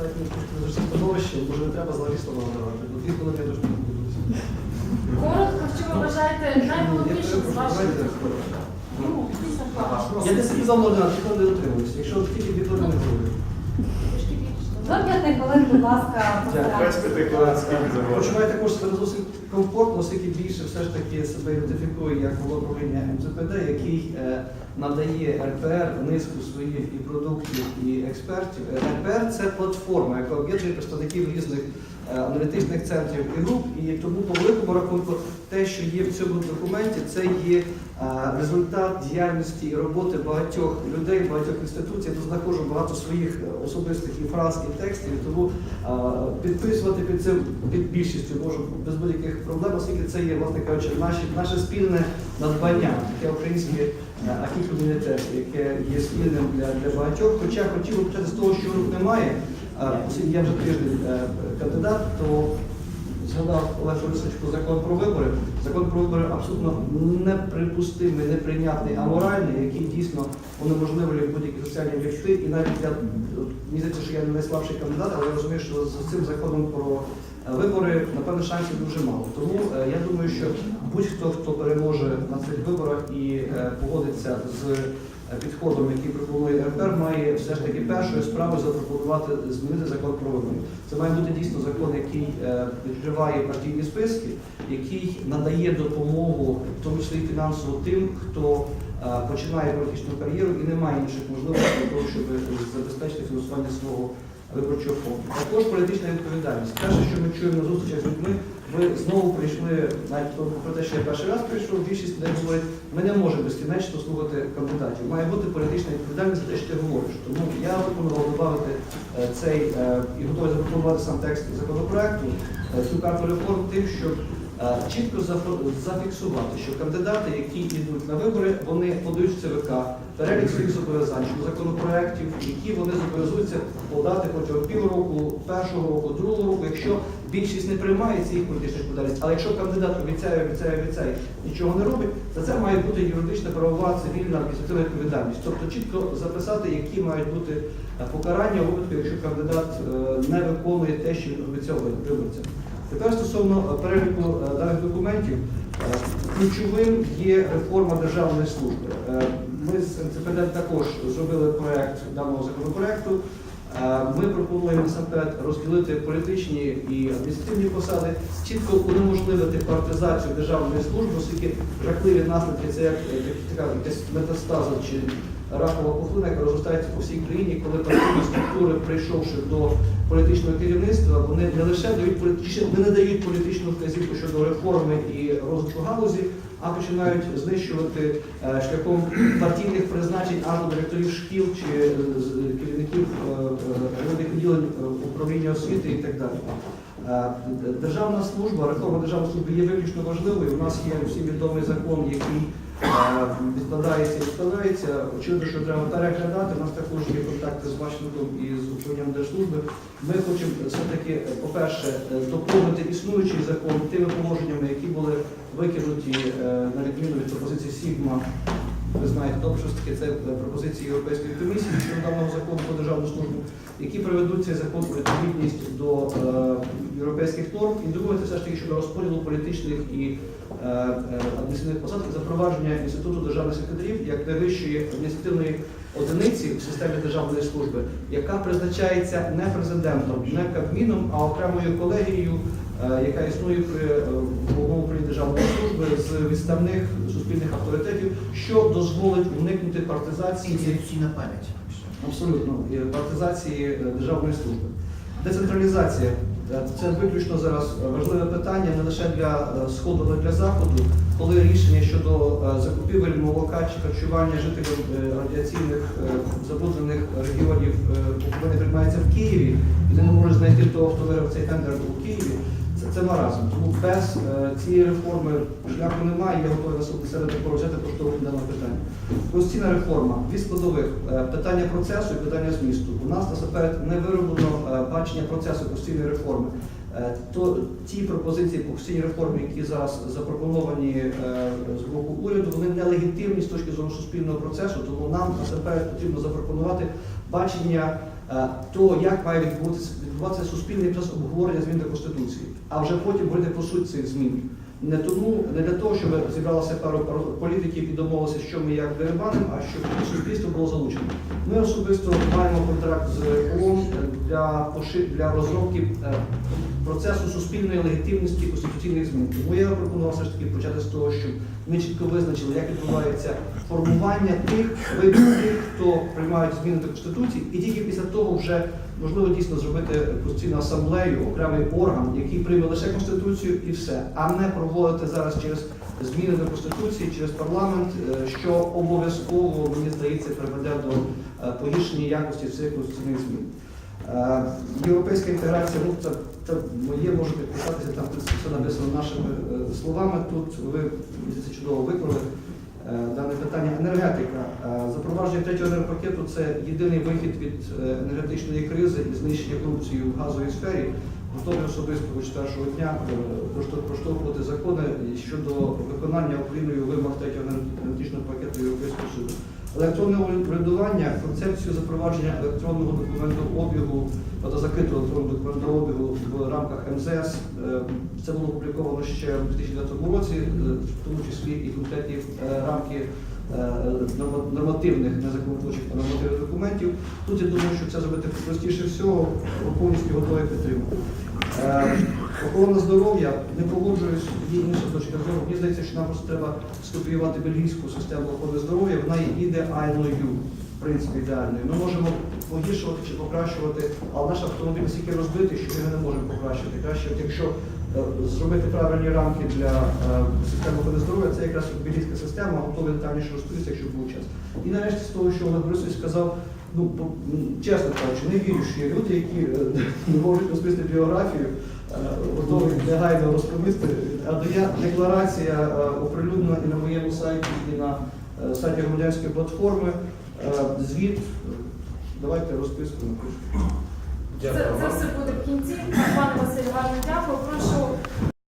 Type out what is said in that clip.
достатньо становище, може не треба взагалі слова надавати, бо дві хвилини я дуже не буду. Коротко, в ви вважаєте найголовнішим з ваших? Я не собі замовлена, ніхто не дотримуюся. Якщо тільки дві хвилини не говорю. П'яти хвилин, будь ласка. Почуваю також себе досить комфортно, оскільки більше все ж таки себе ідентифікує як голова управління МЦПД, який е, надає РПР низку своїх і продуктів, і експертів. Е, РПР це платформа, яка об'єднує представників різних е, аналітичних центрів і груп. І тому по великому рахунку те, що є в цьому документі, це є результат діяльності і роботи багатьох людей, багатьох інституцій. Я тут знаходжу багато своїх е, особистих і фраз, і текстів. Тому підписувати під цим під більшістю можу без будь-яких проблем, оскільки це є, власне кажучи, наші, наше спільне надбання, таке українське акікомунітет, яке є спільним для, для багатьох. Хоча хотів би почати з того, що рук немає. Я вже тиждень е, кандидат, то згадав Олег Борисович про закон про вибори. Закон про вибори абсолютно неприпустимий, неприйнятний, аморальний, який дійсно унеможливлює будь-які соціальні об'єкти. І навіть я здається, що я не найслабший кандидат, але я розумію, що з цим законом про е, вибори, напевно, шансів дуже мало. Тому е, я думаю, що будь-хто, хто переможе на цих виборах і е, погодиться з підходом, який пропонує РПР, має все ж таки першою справою запропонувати змінити закон про вибори. Це має бути дійсно закон, який е, відкриває партійні списки, який надає допомогу, в тому числі фінансово тим, хто е, починає політичну кар'єру і не має інших можливостей для того, щоб забезпечити фінансування свого виборчого фонду. Також політична відповідальність. Перше, що ми чуємо на зустрічах з людьми, ви знову прийшли, навіть про те, що я перший раз прийшов, більшість людей говорить, ми не можемо безкінечно слухати кандидатів. Має бути політична відповідальність за те, що ти говориш. Тому я пропонував додати е, цей е, і готовий запропонувати сам текст законопроекту, е, цю карту реформ тим, щоб чітко зафіксувати, що кандидати, які йдуть на вибори, вони подають в ЦВК перелік своїх зобов'язань щодо законопроєктів, які вони зобов'язуються подати протягом півроку, першого року, другого року, якщо більшість не приймає ці їх політична відповідальність. Але якщо кандидат обіцяє, обіцяє, обіцяє, нічого не робить, то це має бути юридична, правова, цивільна, адміністративна відповідальність. Тобто чітко записати, які мають бути е, покарання у випадку, якщо кандидат е, не виконує те, що він обіцяв виборцям. Тепер стосовно е, переліку е, даних документів, е, ключовим є реформа державної служби. Ми з НЦПД також зробили проект даного законопроекту. Ми пропонуємо насамперед розділити політичні і адміністративні посади, чітко унеможливити партизацію державної служби, оскільки жахливі наслідки це як така метастаза чи ракова пухлина, яка розростається по всій країні, коли партійні структури, прийшовши до політичного керівництва, вони не лише дають політичні, не надають політичну вказівку щодо реформи і розвитку галузі, а починають знищувати е, шляхом партійних призначень аж до директорів шкіл чи е, керівників е, е, відділень е, управління освіти і так далі. Державна служба, реформа державної служби є виключно важливою. У нас є всім відомий закон, який відкладається і відкладається. Очевидно, що треба переглядати. У нас також є контакти з Вашингтоном і з управлінням держслужби. Ми хочемо все-таки, е, по-перше, е, доповнити існуючий закон тими положеннями, які були викинуті е, на відміну від пропозиції Сігма. Ви знаєте, добре, що таке це е, пропозиції Європейської комісії щодо даного закону про державну службу, які приведуть цей закон у відповідність до е, європейських норм. І друге, це все ж таки щодо розподілу політичних і е, е, адміністративних посад запровадження інституту державних секретарів як найвищої адміністративної одиниці в системі державної служби, яка призначається не президентом, не кабміном, а окремою колегією, е, яка існує при е, управлінні державної служби з відставних суспільних авторитетів, що дозволить уникнути партизації Інституційна пам'ять. абсолютно партизації е, державної служби. Децентралізація це виключно зараз важливе питання не лише для е, сходу, але й для заходу, коли рішення щодо е, закупівель молока чи харчування жителів е, радіаційних е, забруднених регіонів е, України приймається в Києві, і ти не можеш знайти того, хто виграв цей тендер у Києві. Це, це маразм. Тому без е, цієї реформи шляху немає. Я готовий на себе- себе такого взяти поштовху дане питання. Конституційна реформа. Дві складових Е, питання процесу і питання змісту. У нас насамперед не вироблено е, бачення процесу конституційної реформи. Е, То ті пропозиції по конституційній реформі, які зараз запропоновані е, з боку уряду, вони нелегітимні з точки зору суспільного процесу. Тому нам насамперед потрібно запропонувати бачення того, як має відбуватися, відбуватися суспільний процес обговорення змін до Конституції, а вже потім говорити про суть цих змін. Не тому, не для того, щоб зібралося пару політиків і домовилися, що ми як дерибанимо, а щоб суспільство було залучено. Ми особисто маємо контракт з ООН для для розробки е, процесу суспільної легітимності конституційних змін. Тому я пропонував все ж таки почати з того, щоб ми чітко визначили, як відбувається формування тих видів тих, хто приймають зміни до конституції, і тільки після того вже можливо дійсно зробити конституційну асамблею, окремий орган, який прийме лише конституцію і все, а не проводити зараз через зміни до конституції, через парламент, е, що обов'язково мені здається приведе до е, погіршення якості цих конституційних змін. Е, Європейська інтеграція, ну це, це моє можу підписатися, там все написано нашими словами. Тут ви чудово е, дане питання. Енергетика. Е, Запровадження третього енергопакету це єдиний вихід від е, енергетичної кризи і знищення корупції в газовій сфері. Готові особисто хоч першого дня е, проштовхувати закони щодо виконання Україною вимог третього енергетичного пакету Європейського суду. Електронне урядування, концепцію запровадження електронного документообігу та закритого електронного документообігу в рамках МЗС. Е, Це було опубліковано ще в 2009 році, е, в тому числі і конкретні е, рамки нормативних незаконотворчих та нормативних документів. Тут я думаю, що це зробити простіше всього, повністю готові підтримати. Е, Охорона здоров'я не погоджуюсь, є інша точка зору. Мені здається, що нам просто треба скопіювати бельгійську систему охорони здоров'я. Вона є ідеальною, в принципі, ідеальною. Ми можемо погіршувати чи покращувати, але наш автомобіль настільки розбитий, що ми його не можемо покращити. Краще, якщо е, зробити правильні рамки для е, системи охорони здоров'я, це якраз бельгійська система, готова детальніше розповісти, якщо був час. І нарешті з того, що Олег Борисович сказав, ну чесно кажучи, не вірю, що є люди, які е, не можуть розповісти біографію, е, готові негайно розповісти. А я декларація е, оприлюднена і на моєму сайті, і на сайті громадянської платформи. Звіт, давайте розписку напишу. Це, це все буде в кінці. Пане Василь, гарно дякую. Прошу